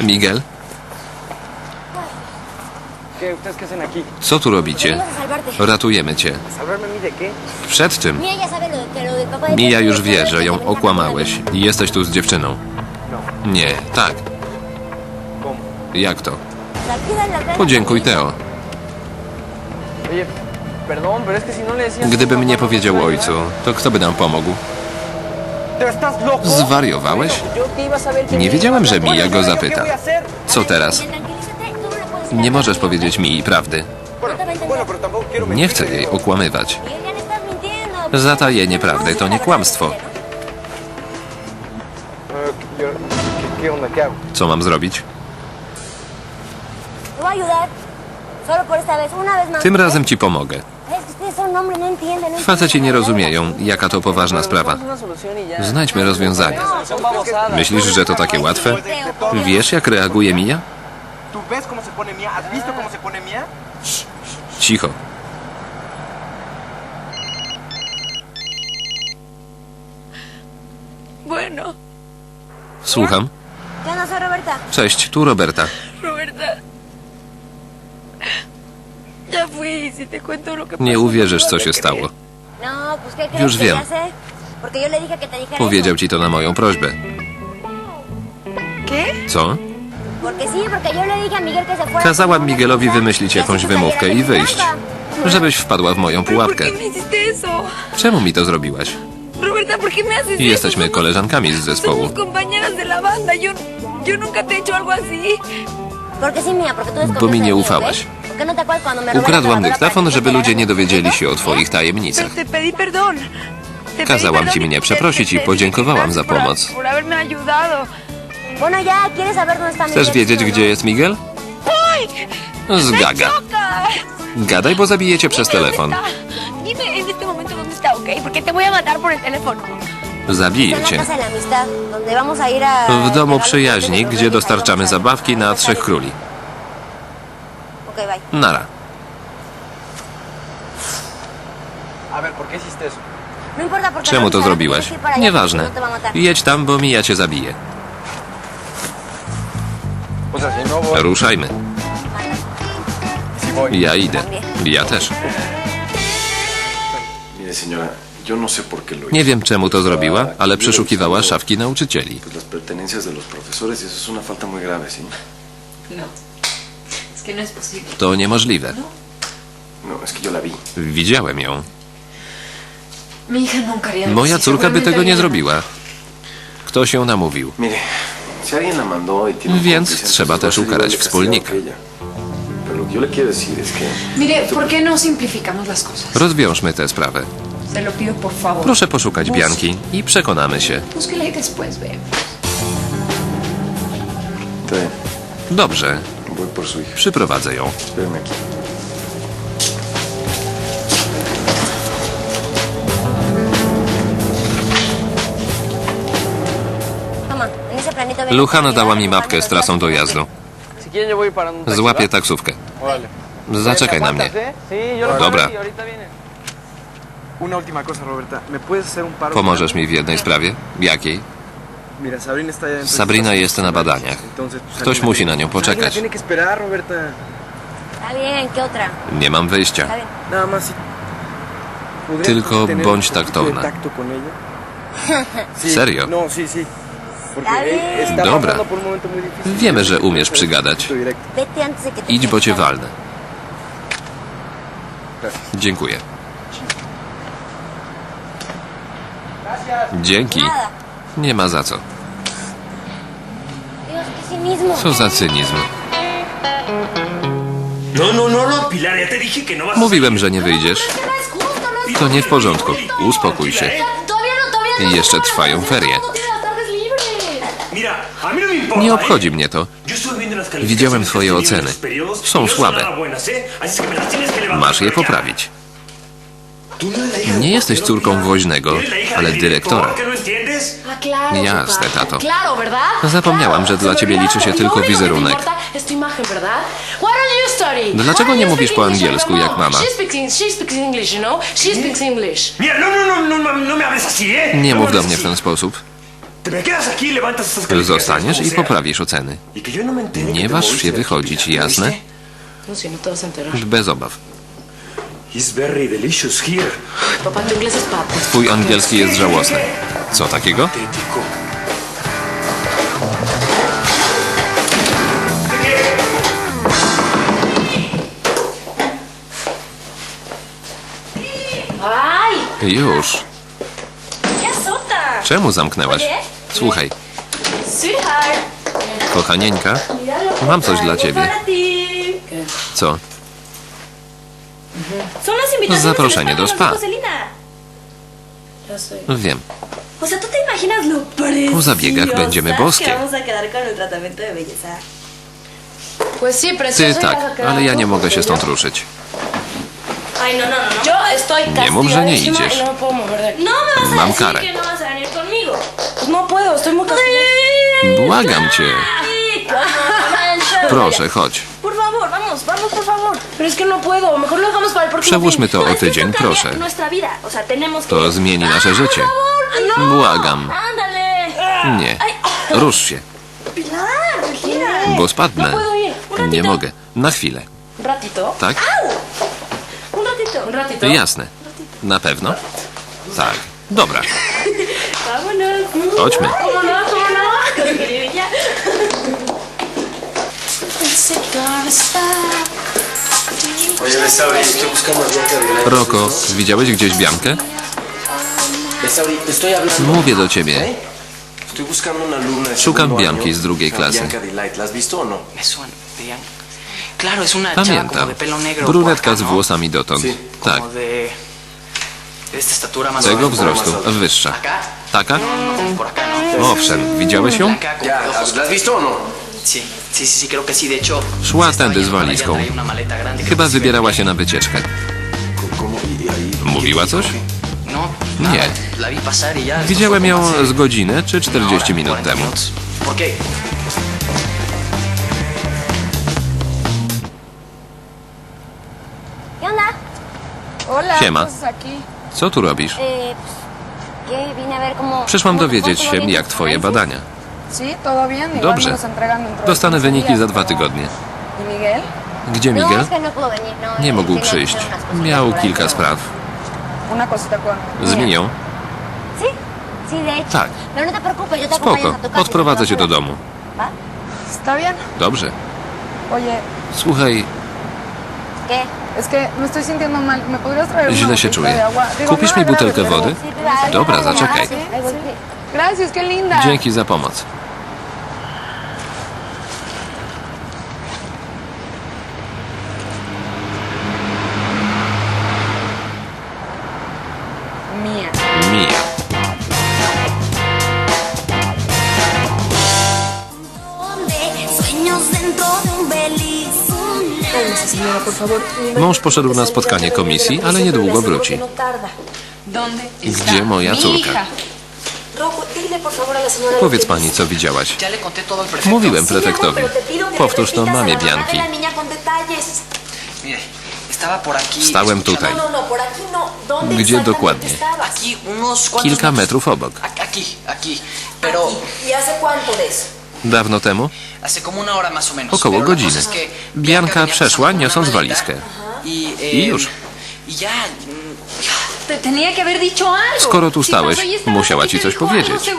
Miguel, ¿Qué, ¿Ustedes qué hacen aquí? co tu robicie? Ratujemy cię. Przed de Mija już wie, że ją okłamałeś i jesteś tu z dziewczyną. Nie, tak. Jak to? Podziękuj. Teo. No. Gdybym nie no powiedział ojcu, to kto by nam pomógł? Zwariowałeś? Nie wiedziałem, że Mija go yo, ¿qué zapyta. Co teraz? Nie możesz powiedzieć mi prawdy. Nie chcę jej okłamywać. Zatajenie prawdy to nie kłamstwo. Eh, yo- ¿qué, ¿Qué onda? ¿Qué hago? Co mam zrobić? Tym razem ci pomogę. Faceci nie rozumieją, jaka to poważna sprawa. Znajdźmy rozwiązanie. Myślisz, że to takie łatwe? Wiesz, jak reaguje Mía? Cicho. Bueno, Słucham. Cześć, tu Roberta. Roberta. Ya fui y si te cuento lo que Nie uwierzysz, co się stało. No, pues ¿qué crees Już wiem. Powiedział ci to na moją prośbę. Co? Kazałam Miguelowi wymyślić jakąś wymówkę i wyjść. Żebyś wpadła w moją ¿Pero por pułapkę. Czemu mi to zrobiłaś? Jesteśmy koleżankami z zespołu. Bo mi nie ufałaś. ¿Ok? ¿Por qué no la Ukradłam dyktafon, żeby ludzie nie dowiedzieli się o twoich tajemnicach. Kazałam ci mnie przeprosić i podziękowałam za pomoc. Por haberme ayudado. Bueno, ya, ¿quieres saber dónde está Chcesz wiedzieć, ¿Sí o no? gdzie jest Miguel? Zgaga. Gadaj, bo zabiję cię przez telefon. Zabiję cię. W domu przyjaźni, gdzie dostarczamy zabawki na Trzech Króli. Porque Czemu to no allá, Nieważne. no. Jedź tam, bo Mija cię zabije. No. Ruszajmy. Ja idę. Ja też. No. Nie wiem, czemu to zrobiła, ale przeszukiwała szafki nauczycieli. To niemożliwe. No, vi. Widziałem ją. Moja córka by Seguramente tego nie zrobiła. Ktoś ją namówił. Y Więc trzeba też ukarać wspólnika. castigado que ella. Pero lo que yo le quiero decir es que... Mire, ¿por qué no? Rozwiążmy tę sprawę. Proszę poszukać Bianki i przekonamy się. Y Dobrze, przyprowadzę ją. Luchana dała mi mapkę z trasą dojazdu. Złapię taksówkę. Zaczekaj na mnie. Dobra. y. Pomożesz mi w jednej sprawie? Jakiej? Sabrina jest na badaniach. Ktoś musi na nią poczekać. Nie mam wyjścia. Está bien. Nada más si... ¿podrías Tylko bądź taktowna. Serio? No, Dobra. Wiemy, że umiesz przygadać. Idź, bo cię walnę. Dziękuję. Dzięki. Nie ma za co. Co za cynizm. No, no, no, no, Pilar, ya te dije que no vas a Mówiłem, że nie wyjdziesz. To nie w porządku. Uspokój się. I jeszcze trwają ferie. Mira, a mí no me importa. Nie ¿eh? obchodzi mnie to. Yo estuve viendo las calificaciones Widziałem que twoje has tenido en oceny. periodos Są no son słabe. nada buenas, ¿eh? Así es que me las tienes que levantar, Masz je poprawić. Nie jesteś córką woźnego, ale dyrektora. ¿que no. Jasne, tato. Zapomniałam, że dla ciebie liczy się tylko wizerunek. Dlaczego nie mówisz po angielsku jak mama? No, no, no, no, no, no. Nie No mów do mnie w ten sposób. Zostaniesz i poprawisz oceny. Y no Nie waż się wychodzić, jasne? ¿oíste? No, It's very delicious here. Pato. Twój angielski jest żałosny. Co takiego? Już. Czemu zamknęłaś? Słuchaj, Sweetheart. kochanieńka, mam coś dla ciebie. Co? Invitaciones Zaproszenie do spa. Wiem. O sea, ¿tú te imaginas lo preciosa Po zabiegach będziemy boskie. Ty tak, ale ja nie mogę się stąd ruszyć. No, no, no, no. Nie mów, że nie idziesz. no. No Mam karę. no no. Błagam cię. Proszę, chodź. Pero es que no puedo, mejor lo dejamos para el próximo Przełóżmy to No, o tydzień, proszę. Nuestra vida, o sea, tenemos que... To zmieni nasze życie. Favor, no. Błagam. Ándale. Nie. Rusz się, Pilar, bo spadnę. puedo ir. Un Nie mogę. Na chwilę. Un ratito. Tak? Un ratito. Un ratito. Jasne. Na pewno? Tak. Dobra, Vámonos. chodźmy. ¿Cómo no? ¿Cómo no? Besauri, estoy Roko, widziałeś gdzieś Biankę? Mówię do ciebie. Szukam Bianki z drugiej klasy. Bianca de Light. ¿La has visto o no? Pamiętam. Brunetka z ¿no? włosami dotąd. Tak. Tego wzrostu, wyższa. Taka? ¿no? Owszem, widziałeś ją? Szła tędy z walizką. Chyba wybierała się na wycieczkę. ¿Y ahí? Mówiła coś? No, Nie. y Widziałem ją z godzinę czy una 40 hora, minut 40 temu. Siema. Co tu robisz? Eh. Przyszłam dowiedzieć się, jak twoje badania. Dobrze. Dostanę 15 wyniki za dwa pero- tygodnie. ¿Y Miguel? Gdzie No, Miguel? no no. Nie mógł przyjść. Miał kilka spraw. Una cosita con... Z Mira, Minią? Sí, sí, de hecho. Tak. No Spoko, y odprowadzę cię do domu. Dobrze. Słuchaj, ¿Qué? es que me estoy sintiendo mal. ¿Me podrías traer una źle się czuję. Kupisz mi butelkę wody? Dobra, zaczekaj. Dzięki za pomoc. Mąż poszedł na spotkanie komisji, ale niedługo wróci. ¿Dónde Gdzie moja córka? Powiedz pani, co widziałaś. Mówiłem prefektowi. Powtórz to mamie Bianki. Stałem tutaj. Gdzie dokładnie? Kilka metrów obok. Dawno temu Około godziny. Bianka przeszła, niosąc walizkę. I, eh, I już. Y mm. Skoro tu Si stałeś, y estabas musiała ci coś powiedzieć.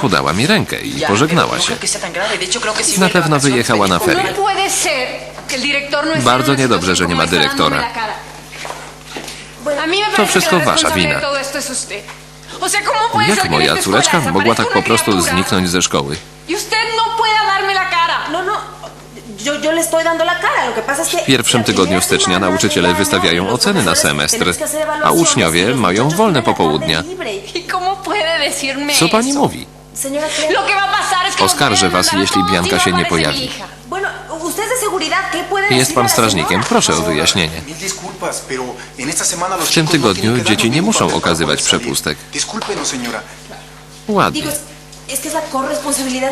podała mi rękę i pożegnała no się. Na pewno wyjechała na ferie. No no Bardzo niedobrze, że nie ma dyrektora. To wszystko wasza wina. De todo esto es usted. O sea, ¿cómo puede ser Jak moja córeczka mogła tak po prostu zniknąć ze szkoły? Y no. No, W pierwszym tygodniu stycznia nauczyciele wystawiają oceny na semestr, a uczniowie mają wolne popołudnia. ¿Y Co pani mówi? Oskarżę was, jeśli Bianka y się nie pojawi. hija. bueno, usted es de seguridad. ¿Qué puede Jest pan strażnikiem, proszę o wyjaśnienie. W tym tygodniu dzieci nie muszą okazywać przepustek. Ładnie.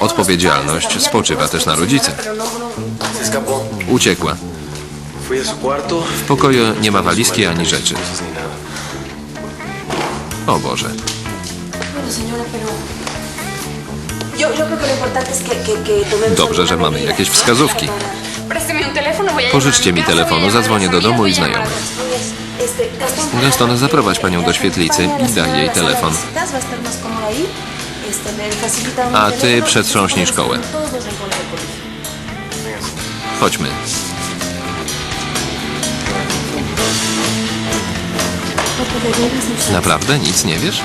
Odpowiedzialność spoczywa też na rodzicach. Uciekła. W pokoju nie ma walizki ani rzeczy. O Boże. Dobrze, że mamy jakieś wskazówki. Pożyczcie mi telefonu, zadzwonię do domu i znajomych. Gaston, zaprowadź panią do świetlicy i daj jej telefon. A ty przetrząśnij szkołę. Chodźmy. Naprawdę nic nie wiesz?